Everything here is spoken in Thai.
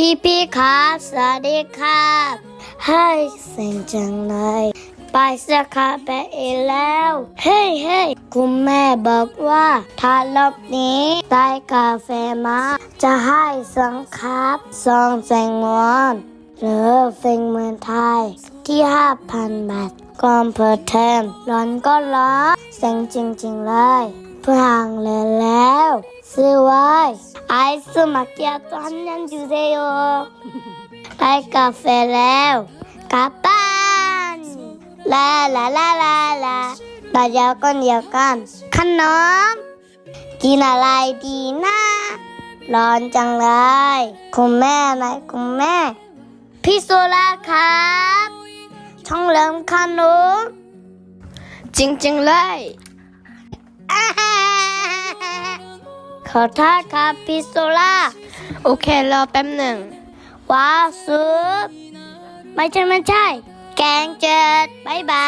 พี่พี่ๆครับ สวัสดีครับให้เสียงจังเลย ไปสักคาไปอีกแล้ว เฮ้ยเฮ้ยคุณแม่บอกว่าถ้ารอบนี้ได้กาแฟมา จะให้สังครับสองแสงวอนหรือเฟงเมืองไทย ที่ห้าพันบาทก่อนเปิดเทอมร้อนก็ร้อนเสียงจริง ๆ เลย เพื่อห่างเลยแล้ว ซื้อไว้ไอซ์มาเกียโต한잔주세요 ได้กาแฟแล้วกลับบ้านลาลาลาลาลาแต่เดี๋ยวก่อนเดี๋ยวกันขนม กินอะไรดีนะร้อนจังเลย คุณแม่ไหมคุณแม่ พี่โซล่าครับช่องเริ่มขนม จริงๆเลย ขอโทษครับพีโซล่า โอเค รอแป๊บหนึ่ง ว้าวซุปไม่ใช่ไม่ใช่ แกงเจิดบายบาย